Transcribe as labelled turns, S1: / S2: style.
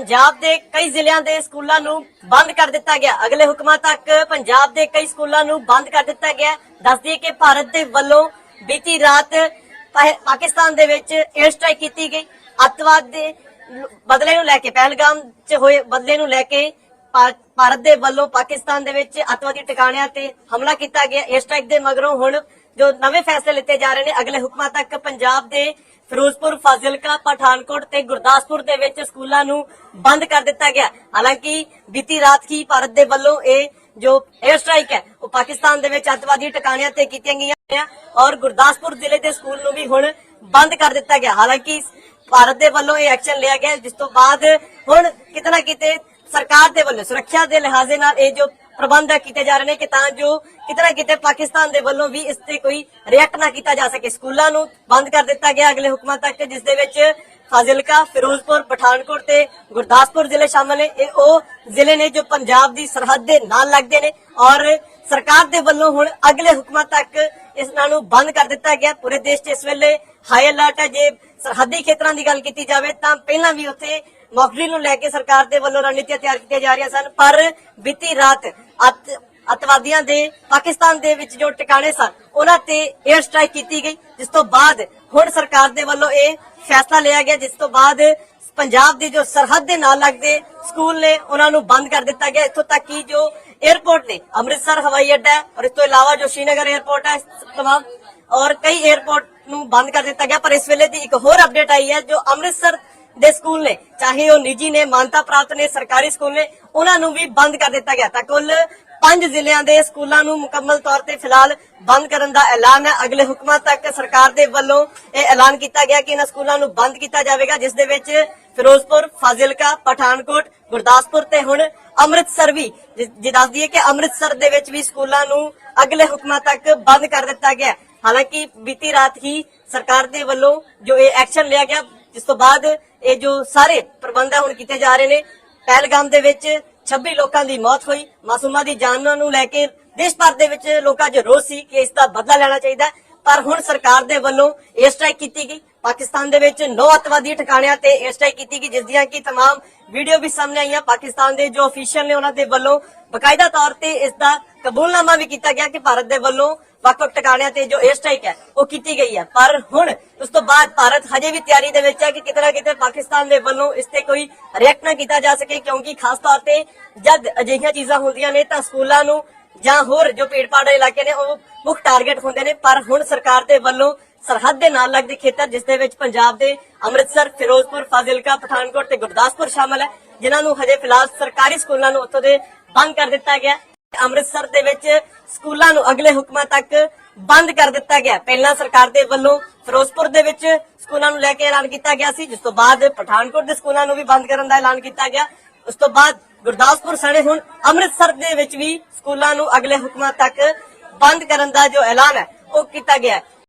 S1: ਪੰਜਾਬ ਦੇ ਕਈ ਜ਼ਿਲ੍ਹਿਆਂ ਦੇ ਸਕੂਲਾਂ ਨੂੰ ਬੰਦ ਕਰ ਦਿੱਤਾ ਗਿਆ। ਅਗਲੇ ਹੁਕਮਾਂ ਤੱਕ ਪੰਜਾਬ ਦੇ ਕਈ ਸਕੂਲਾਂ ਨੂੰ ਬੰਦ ਕਰ ਦਿੱਤਾ ਗਿਆ। ਦੱਸ ਦਈਏ ਕਿ ਭਾਰਤ ਦੇ ਵੱਲੋਂ ਬੀਤੀ ਰਾਤ ਪਾਕਿਸਤਾਨ ਦੇ ਵਿੱਚ 에ਅਰ ਸਟ੍ਰਾਈਕ ਕੀਤੀ ਗਈ। ਅੱਤਵਾਦ ਦੇ ਬਦਲੇ ਨੂੰ ਲੈ ਕੇ, ਪਹਿਲਗਾਮ 'ਚ ਹੋਏ ਬਦਲੇ ਨੂੰ ਲੈ ਕੇ ਭਾਰਤ ਦੇ ਵੱਲੋਂ ਪਾਕਿਸਤਾਨ ਦੇ ਵਿੱਚ ਅੱਤਵਾਦੀ ਟਿਕਾਣਿਆਂ ਤੇ ਹਮਲਾ ਕੀਤਾ ਗਿਆ। 에ਅਰ ਸਟ੍ਰਾਈਕ ਦੇ ਮਗਰੋਂ ਹੁਣ ਜੋ ਨਵੇਂ ਫੈਸਲੇ ਲਿੱਤੇ ਜਾ ਰਹੇ ਨੇ, ਅਗਲੇ ਹੁਕਮਾਂ ਤੱਕ ਪੰਜਾਬ ਦੇ ਫਿਰੋਜ਼ਪੁਰ ਫਾਜ਼ਿਲਕਾ, ਪਠਾਨਕੋਟ ਤੇ ਗੁਰਦਾਸਪੁਰ ਦੇ ਵਿੱਚ ਸਕੂਲਾਂ ਨੂੰ ਬੰਦ ਕਰ ਦਿੱਤਾ ਗਿਆ। ਹਾਲਾਂਕਿ ਬੀਤੀ ਰਾਤ ਹੀ ਭਾਰਤ ਦੇ ਵੱਲੋਂ ਇਹ ਜੋ 에ਅਰ ਸਟ੍ਰਾਈਕ ਹੈ, ਉਹ ਪਾਕਿਸਤਾਨ ਦੇ ਵਿੱਚ ਅੱਤਵਾਦੀ ਟਿਕਾਣਿਆਂ ਤੇ ਕੀਤੀਆਂ ਗਈਆਂ ਔਰ ਗੁਰਦਾਸਪੁਰ ਜ਼ਿਲ੍ਹੇ ਦੇ ਸਕੂਲ ਨੂੰ ਵੀ ਹੁਣ ਬੰਦ ਕਰ ਦਿੱਤਾ ਗਿਆ। ਹਾਲਾਂਕਿ ਭਾਰਤ ਦੇ ਵੱਲੋਂ ਇਹ ਐਕਸ਼ਨ ਲਿਆ ਗਿਆ, ਜਿਸ ਤੋਂ ਬਾਅਦ ਹੁਣ ਕਿਤਨਾ ਕਿਤੇ ਸਰਕਾਰ ਦੇ ਵੱਲੋਂ, ਸੁਰੱਖਿਆ ਦੇ ਲਿਹਾਜ਼ੇ ਨਾਲ ਇਹ ਜੋ ਪ੍ਰਬੰਧ ਕੀਤੇ ਜਾ ਰਹੇ ਨੇ ਕਿ ਤਾਂ ਜੋ ਕਿਤੇ ਨਾ ਕਿਤੇ ਪਾਕਿਸਤਾਨ ਦੇ ਵੱਲੋਂ ਵੀ ਇਸ ਤੇ ਕੋਈ ਰਿਐਕਟ ਨਾ ਕੀਤਾ ਜਾ ਸਕੇ। ਸਕੂਲਾਂ ਨੂੰ ਬੰਦ ਕਰ ਦਿੱਤਾ ਗਿਆ ਅਗਲੇ ਹੁਕਮਾਂ ਤੱਕ, ਜਿਸ ਦੇ ਵਿੱਚ ਫਾਜ਼ਿਲਕਾ, ਫਿਰੋਜ਼ਪੁਰ, ਪਠਾਨਕੋਟ ਤੇ ਗੁਰਦਾਸਪੁਰ ਜ਼ਿਲ੍ਹੇ ਸ਼ਾਮਲ ਨੇ। ਇਹ ਉਹ ਜ਼ਿਲ੍ਹੇ ਨੇ ਜੋ ਪੰਜਾਬ ਦੀ ਸਰਹੱਦ ਦੇ ਨਾਲ ਲੱਗਦੇ ਨੇ ਔਰ ਸਰਕਾਰ ਦੇ ਵੱਲੋਂ ਹੁਣ ਅਗਲੇ ਹੁਕਮਾਂ ਤੱਕ ਇਸ ਨਾਲ ਨੂੰ ਬੰਦ ਕਰ ਦਿੱਤਾ ਗਿਆ। ਪੂਰੇ ਦੇਸ਼ 'ਚ ਇਸ ਵੇਲੇ ਹਾਈ ਅਲਰਟ ਹੈ। ਜੇ ਸਰਹੱਦੀ ਖੇਤਰਾਂ ਦੀ ਗੱਲ ਕੀਤੀ ਜਾਵੇ ਤਾਂ ਪਹਿਲਾਂ ਵੀ ਉੱਥੇ ਮੌਕਡਰਿਲ ਨੂੰ ਲੈ ਕੇ ਸਰਕਾਰ ਦੇ ਵੱਲੋਂ ਰਣਨੀਤੀਆਂ ਤਿਆਰ ਕੀਤੀਆਂ ਜਾ ਰਹੀਆਂ ਸਨ, ਪਰ ਬੀਤੀ ਰਾਤ ਅਤਵਾਦੀਆਂ ਦੇ, ਪਾਕਿਸਤਾਨ ਦੇ ਵਿੱਚ ਜੋ ਟਿਕਾਣੇ ਸਨ, ਉਹਨਾਂ ਤੇ 에ਅਰ ਸਟ੍ਰਾਈਕ ਕੀਤੀ ਗਈ, ਜਿਸ ਤੋਂ ਬਾਅਦ ਹੁਣ ਸਰਕਾਰ ਦੇ ਵੱਲੋਂ ਇਹ ਫੈਸਲਾ ਲਿਆ ਗਿਆ, ਜਿਸ ਤੋਂ ਬਾਅਦ ਪੰਜਾਬ ਦੇ ਜੋ ਸਰਹੱਦ ਦੇ ਨਾਲ ਲੱਗਦੇ ਸਕੂਲ ਨੇ, ਉਹਨਾਂ ਨੂੰ ਬੰਦ ਕਰ ਦਿੱਤਾ ਗਿਆ। ਇੱਥੋਂ ਤੱਕ ਕਿ ਜੋ 에ਅਰਪੋਰਟ ਨੇ, ਅੰਮ੍ਰਿਤਸਰ, ਹਵਾਈ ਅੱਡਾ ਹੈ ਔਰ ਇਸ ਤੋਂ ਇਲਾਵਾ ਜੋ ਸ਼੍ਰੀਨਗਰ 에ਅਰਪੋਰਟ ਹੈ ਤਮਾਮ, ਔਰ ਕਈ 에ਅਰਪੋਰਟ ਨੂੰ ਬੰਦ ਕਰ ਦਿੱਤਾ ਗਿਆ। ਪਰ ਇਸ ਵੇਲੇ ਦੀ ਇੱਕ ਹੋਰ ਅਪਡੇਟ ਆਈ ਹੈ, ਜੋ ਅੰਮ੍ਰਿਤਸਰ ਦੇ ਸਕੂਲ ਨੇ, ਚਾਹੇ ਉਹ ਨਿੱਜੀ ਨੇ, ਮਾਨਤਾ ਪ੍ਰਾਪਤ ਨੇ, ਸਰਕਾਰੀ ਸਕੂਲ ਨੇ, ਉਹਨਾਂ ਨੂੰ ਵੀ ਬੰਦ ਕਰ ਦਿੱਤਾ ਗਿਆ ਤਾਂ ਕੁੱਲ ਪੰਜ ਜ਼ਿਲ੍ਹਿਆਂ ਦੇ ਸਕੂਲਾਂ ਨੂੰ ਮੁਕੰਮਲ ਤੌਰ ਤੇ ਫਿਲਹਾਲ ਬੰਦ ਕਰਨ ਦਾ ਐਲਾਨ ਹੈ। ਅਗਲੇ ਹੁਕਮਾਂ ਤੱਕ ਸਰਕਾਰ ਦੇ ਵੱਲੋਂ ਇਹ ਐਲਾਨ ਕੀਤਾ ਗਿਆ ਕਿ ਇਹਨਾਂ ਸਕੂਲਾਂ ਨੂੰ ਬੰਦ ਕੀਤਾ ਜਾਵੇਗਾ, ਜਿਸ ਦੇ ਵਿੱਚ ਫਿਰੋਜ਼ਪੁਰ, ਫਾਜ਼ਿਲਕਾ, ਪਠਾਨਕੋਟ, ਗੁਰਦਾਸਪੁਰ ਤੇ ਹੁਣ ਅੰਮ੍ਰਿਤਸਰ ਵੀ, ਜੇ ਦੱਸ ਦਈਏ ਕਿ ਅੰਮ੍ਰਿਤਸਰ ਦੇ ਵਿੱਚ ਵੀ ਸਕੂਲਾਂ ਨੂੰ ਅਗਲੇ ਹੁਕਮਾਂ ਤੱਕ ਬੰਦ ਕਰ ਦਿੱਤਾ ਗਿਆ। ਹਾਲਾਂਕਿ ਬੀਤੀ ਰਾਤ ਹੀ ਸਰਕਾਰ ਦੇ ਵੱਲੋਂ ਜੋ ਇਹ ਐਕਸ਼ਨ ਲਿਆ ਗਿਆ ਜਿਸ ਤੋਂ ਬਾਅਦ ਇਹ ਜੋ ਸਾਰੇ ਪ੍ਰਬੰਧ ਹੈ ਹੁਣ ਕੀਤੇ ਜਾ ਰਹੇ ਨੇ, ਪਹਿਲਗਾਮ ਦੇ ਵਿੱਚ 26 ਲੋਕਾਂ ਦੀ ਮੌਤ ਹੋਈ। ਮਾਸੂਮਾਂ ਦੀ ਜਾਨਾਂ ਨੂੰ ਲੈ ਕੇ ਦੇਸ਼ ਭਰ ਦੇ ਵਿੱਚ ਲੋਕਾਂ 'ਚ ਰੋਸ ਸੀ ਕਿ ਇਸ ਦਾ ਬਦਲਾ ਲੈਣਾ ਚਾਹੀਦਾ ਪਰ ਹੁਣ ਸਰਕਾਰ ਦੇ ਵੱਲੋਂ 에ਅਰ ਸਟ੍ਰਾਈਕ ਕੀਤੀ ਗਈ। ਪਾਕਿਸਤਾਨ ਦੇ ਵਿੱਚ 9 ਅਤਵਾਦੀ ਠਿਕਾਣਿਆਂ ਤੇ 에ਅਰ ਸਟ੍ਰਾਈਕ ਕੀਤੀ ਗਈ, ਜਿਸ ਦੀਆਂ ਕਿ तमाम ਵੀਡੀਓ ਵੀ ਸਾਹਮਣੇ ਆਈਆਂ। ਪਾਕਿਸਤਾਨ ਦੇ ਜੋ ਅਫੀਸ਼ੀਅਲ ਨੇ ਉਹਨਾਂ ਦੇ ਵੱਲੋਂ ਬਕਾਇਦਾ ਤੌਰ ਤੇ ਇਸ ਦਾ ਕਬੂਲਨਾਮਾ ਵੀ ਕੀਤਾ ਗਿਆ ਕਿ ਭਾਰਤ ਦੇ ਵੱਲੋਂ ਵੱਖ-ਵੱਖ ਟਿਕਾਣਿਆਂ ਤੇ ਜੋ 에ਅਰ ਸਟ੍ਰਾਈਕ ਹੈ, ਉਹ ਕੀਤੀ ਗਈ ਹੈ। ਪਰ ਹੁਣ ਉਸ ਤੋਂ ਬਾਅਦ ਭਾਰਤ ਹਜੇ ਵੀ ਤਿਆਰੀ ਦੇ ਵਿੱਚ ਹੈ ਕਿ ਕਿਤਨਾ ਕਿਤੇ ਪਾਕਿਸਤਾਨ ਦੇ ਵੱਲੋਂ ਇਸ ਤੇ ਕੋਈ ਰਿਐਕਟ ਨਾ ਕੀਤਾ ਜਾ ਸਕੇ, ਕਿਉਂਕਿ ਖਾਸ ਤੌਰ ਤੇ ਜਦ ਅਜਿਹੀਆਂ ਚੀਜ਼ਾਂ ਹੁੰਦੀਆਂ ਨੇ ਤਾਂ ਸਕੂਲਾਂ ਨੂੰ ਜਾਂ ਹੋਰ ਜੋ ਭੀੜ-ਭਾੜ ਇਲਾਕੇ ਨੇ, ਉਹ ਮੁੱਖ ਟਾਰਗੇਟ ਹੁੰਦੇ ਨੇ। ਪਰ ਹੁਣ ਸਰਕਾਰ ਦੇ ਵੱਲੋਂ ਸਰਹੱਦ ਦੇ ਨਾਲ ਲੱਗਦੇ ਖੇਤਰ, ਜਿਸ ਦੇ ਵਿੱਚ ਪੰਜਾਬ ਦੇ ਅੰਮ੍ਰਿਤਸਰ, ਫਿਰੋਜ਼ਪੁਰ, ਫਾਜ਼ਿਲਕਾ, ਪਠਾਨਕੋਟ ਤੇ ਗੁਰਦਾਸਪੁਰ ਸ਼ਾਮਲ ਹੈ, ਜਿਨ੍ਹਾਂ ਨੂੰ ਹਜੇ ਫਿਲਹਾਲ ਸਰਕਾਰੀ ਸਕੂਲਾਂ ਨੂੰ ਉੱਥੋਂ ਦੇ ਬੰਦ ਕਰ ਦਿੱਤਾ ਗਿਆ ਅੰਮ੍ਰਿਤਸਰ ਦੇ ਵਿੱਚ ਸਕੂਲਾਂ ਨੂੰ ਅਗਲੇ ਹੁਕਮਾਂ ਤੱਕ ਬੰਦ ਕਰ ਦਿੱਤਾ ਗਿਆ ਪਹਿਲਾਂ ਸਰਕਾਰ ਦੇ ਵੱਲੋਂ ਫਿਰੋਜ਼ਪੁਰ ਦੇ ਵਿੱਚ ਸਕੂਲਾਂ ਨੂੰ ਲੈ ਕੇ ਐਲਾਨ ਕੀਤਾ ਗਿਆ ਸੀ, ਜਿਸ ਤੋਂ ਬਾਅਦ ਪਠਾਨਕੋਟ ਦੇ ਸਕੂਲਾਂ ਨੂੰ ਵੀ ਬੰਦ ਕਰਨ ਦਾ ਐਲਾਨ ਕੀਤਾ ਗਿਆ। ਉਸ ਤੋਂ ਬਾਅਦ ਗੁਰਦਾਸਪੁਰ ਸਣੇ ਹੁਣ ਅੰਮ੍ਰਿਤਸਰ ਦੇ ਵਿੱਚ ਵੀ ਸਕੂਲਾਂ ਨੂੰ ਅਗਲੇ ਹੁਕਮਾਂ ਤੱਕ ਬੰਦ ਕਰਨ ਦਾ ਜੋ ਐਲਾਨ ਹੈ, ਉਹ ਕੀਤਾ ਗਿਆ